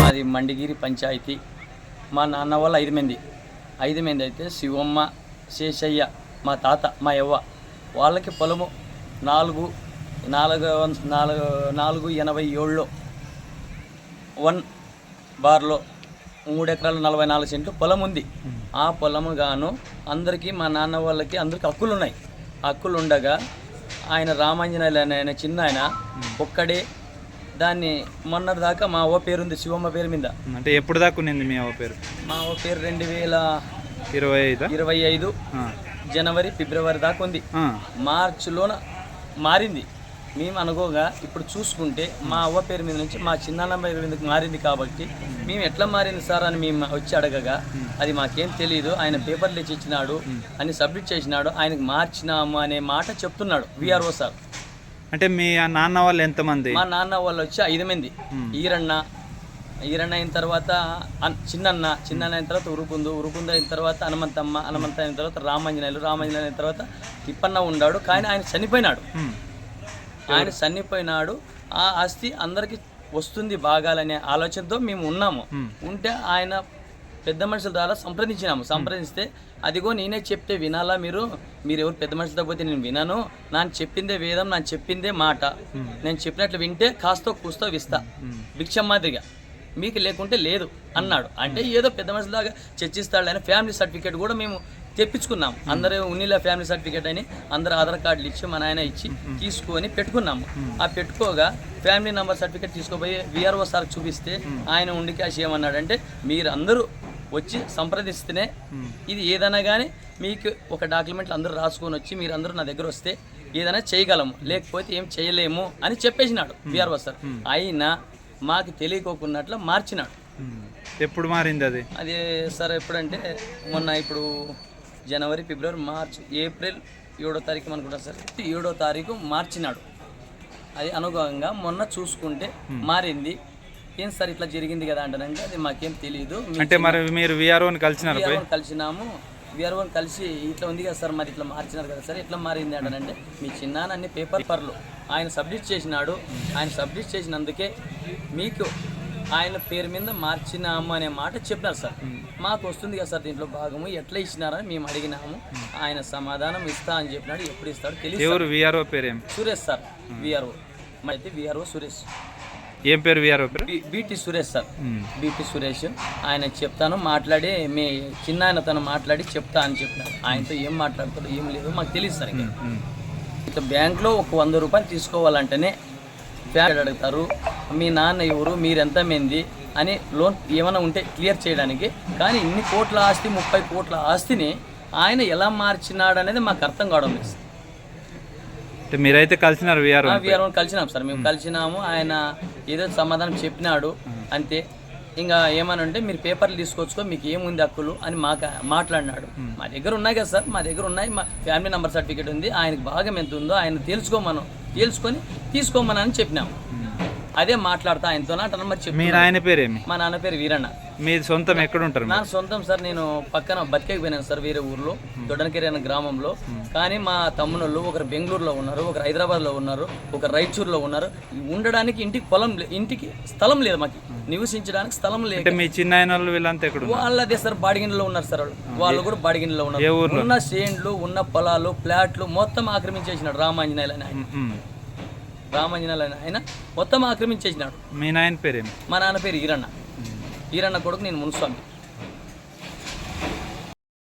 మాది మండిగిరి పంచాయతీ. మా నాన్న వాళ్ళ ఐదు మంది. ఐదు మంది అయితే శివమ్మ శేషయ్య మా తాత మా యవ్వ. వాళ్ళకి పొలము నాలుగు నాలుగు వం- నాలుగు నాలుగు ఎనభై ఏడులో వన్ బార్లో మూడు ఎకరాలు నలభై నాలుగు సెంట్లు పొలం ఉంది. ఆ పొలము గాను అందరికీ మా నాన్న వాళ్ళకి అందరికి హక్కులు ఉన్నాయి హక్కులు ఉండగా ఆయన రామాంజనేయులు అనే ఆయన చిన్న ఆయన ఒక్కడే దాన్ని మొన్నటి దాకా మా ఓ పేరుంది శివమ్మ పేరు మీద. అంటే ఎప్పుడు దాకా ఉన్నింది మీ అవ్వ పేరు? మా ఓ పేరు రెండు వేల ఇరవై ఐదా ఇరవై ఐదు. జనవరి ఫిబ్రవరి దాకా ఉంది. మార్చిలోన మారింది. మేము అనుకోగా ఇప్పుడు చూసుకుంటే మా అవ్వ పేరు మీద నుంచి మా చిన్నాన్న పేరు మీదకి మారింది కాబట్టి మేము ఎట్లా మారింది సార్ అని మేము వచ్చి అడగగా అది మాకేం తెలియదు ఆయన పేపర్లు ఇచ్చి ఇచ్చినాడు అని సబ్మిట్ చేసినాడు ఆయనకు మార్చినాము అనే మాట చెప్తున్నాడు విఆర్ఓ సార్. అంటే మీ ఆ నాన్న వాళ్ళు ఎంతమంది? మా నాన్న వాళ్ళు వచ్చి ఐదు మంది. ఈరన్న ఈరన్న అయిన తర్వాత చిన్నన్న చిన్నన్న అయిన తర్వాత ఉరుకుందు ఉరుకుందు అయిన తర్వాత హనుమంతమ్మ హనుమంత అయిన తర్వాత రామాంజనేయులు రామాంజనేయులు అయిన తర్వాత తిప్పన్న ఉన్నాడు కానీ ఆయన చనిపోయినాడు. ఆయన చనిపోయినాడు. ఆ ఆస్తి అందరికి వస్తుంది బాగాలనే ఆలోచనతో మేము ఉన్నాము. ఉంటే ఆయన పెద్ద మనుషుల ద్వారా సంప్రదించినాము. సంప్రదిస్తే అదిగో నేనే చెప్తే వినాలా మీరు? మీరు ఎవరు పెద్ద మనుషులతో పోతే నేను వినను. నాకు చెప్పిందే వేదం నాకు చెప్పిందే మాట. నేను చెప్పినట్లు వింటే కాస్తో కూస్తో విస్తా. భిక్ష మాదిరిగా. మీకు లేకుంటే లేదు అన్నాడు. అంటే ఏదో పెద్ద మనుషులాగా అని ఫ్యామిలీ సర్టిఫికేట్ కూడా మేము తెప్పించుకున్నాం. అందరూ ఉన్నిలా ఫ్యామిలీ సర్టిఫికేట్ అని అందరు ఆధార్ కార్డులు ఇచ్చి మా నాయన ఇచ్చి తీసుకొని పెట్టుకున్నాము. ఆ పెట్టుకోగా ఫ్యామిలీ నెంబర్ సర్టిఫికేట్ తీసుకోపోయి విఆర్ఓ సార్ చూపిస్తే ఆయన ఉండి క్యాష్ ఏమన్నాడంటే మీరందరూ వచ్చి సంప్రదిస్తేనే ఇది ఏదైనా కానీ మీకు ఒక డాక్యుమెంట్లు అందరూ రాసుకొని వచ్చి మీరు అందరూ నా దగ్గర వస్తే ఏదైనా చేయగలము. లేకపోతే ఏం చేయలేము అని చెప్పేసినాడు విఆర్ఓ సార్ అయినా మాకు తెలియకోకున్నట్లు మార్చినాడు. ఎప్పుడు మారింది అది? అది సార్ ఎప్పుడంటే మొన్న ఇప్పుడు జనవరి ఫిబ్రవరి మార్చ్ ఏప్రిల్ ఏడో తారీఖు అనుకుంటా సార్. ఏడో తారీఖు మార్చినాడు. అది అనుగుణంగా మొన్న చూసుకుంటే మారింది. ఏం సార్ ఇట్లా జరిగింది కదా అంటానంటే అది మాకేం తెలియదు అంటే మరి మీరు విఆర్ఓని కలిసినారు కలిసినాము. విఆర్ఓని కలిసి ఇట్లా ఉంది కదా సార్ మరి ఇట్లా మార్చినారు కదా సార్ ఎట్లా మారింది అంటానంటే మీ చిన్నాన్న అన్ని పేపర్ పర్లు ఆయన సబ్మిట్ చేసినాడు. ఆయన సబ్మిట్ చేసినందుకే మీకు ఆయన పేరు మీద మార్చినాము అనే మాట చెప్పినారు సార్. మాకు వస్తుంది కదా సార్ దీంట్లో భాగము ఎట్లా ఇచ్చినారని మేము అడిగినాము. ఆయన సమాధానం ఇస్తా అని చెప్పినాడు ఎప్పుడు ఇస్తాడు తెలియదు విఆర్ఓ పేరు? సురేష్ సార్ విఆర్ఓ అయితే విఆర్ఓ సురేష్. ఏం పేరు విఆర్ఓ పేరు? BT Suresh sir. BP Suresh. ఆయన చెప్తాను మాట్లాడి మీ చిన్న ఆయన తను మాట్లాడి చెప్తా అని చెప్పినారు. ఆయనతో ఏం మాట్లాడతాడో ఏం లేదు మాకు తెలియదు సార్ ఇంకా. బ్యాంక్లో ఒక వంద రూపాయలు తీసుకోవాలంటేనే బ్యాంక్ అడుగుతారు మీ నాన్న ఎవరు మీరెంత మంది అని లోన్ ఏమైనా ఉంటే క్లియర్ చేయడానికి. కానీ ఇన్ని కోట్ల ఆస్తి ముప్పై కోట్ల ఆస్తిని ఆయన ఎలా మార్చినాడు అనేది మాకు అర్థం కావడం లేదు మీరైతే కలిసినారు విఆర్ఓ విఆర్ఓని కలిసినాం సార్. మేము. కలిసినాము. ఆయన ఏదో సమాధానం చెప్పినాడు అంతే. ఇంకా ఏమనంటే మీరు పేపర్లు తీసుకొచ్చుకో మీకు ఏముంది హక్కులు అని మాకు మాట్లాడినాడు. మా దగ్గర ఉన్నాయి కదా సార్ మా దగ్గర ఉన్నాయి. మా ఫ్యామిలీ నెంబర్ సర్టిఫికేట్ ఉంది ఆయనకు భాగం ఎంత ఉందో ఆయన తెలుసుకోమను తెలుసుకొని తీసుకోమని అని చెప్పినాము అదే మాట్లాడతా ఆయనతో అంటాను. మరి చెప్పి. మీ నాయన పేరేమి? మా నాన్న పేరు వీరన్న. మీ సొంతం ఎక్కడ ఉంటారు నా? సొంతం సార్ నేను పక్కన బతికేకి పోయినాను సార్ వేరే ఊర్లో దొడ్డనకెరి అనే గ్రామంలో. కానీ మా తమ్ముళ్ళు ఒకరు బెంగళూరులో ఉన్నారు ఒకరు హైదరాబాద్లో ఉన్నారు ఒకరు రైచూర్లో ఉన్నారు. ఉండడానికి ఇంటికి పొలం ఇంటికి స్థలం లేదు మాకు. నివసించడానికి స్థలం లేదు మీ చిన్న ఆయన వాళ్ళు వీళ్ళంతా ఎక్కడ వాళ్ళదే సార్ బాడిగిన్లో ఉన్నారు సార్ వాళ్ళు. వాళ్ళు కూడా బాడిగిన్లో ఉన్నారు? ఉన్న చేన్లు ఉన్న పొలాలు ప్లాట్లు మొత్తం ఆక్రమించేసినాడు రామాంజనేయులు అని అని ఆయన మొత్తం ఆక్రమించేసినాడు. మీ నాయన పేరేమి? మా నాన్న పేరు ఈరన్న. ఈరన్న కొడుకు నేను మున్స్వామి.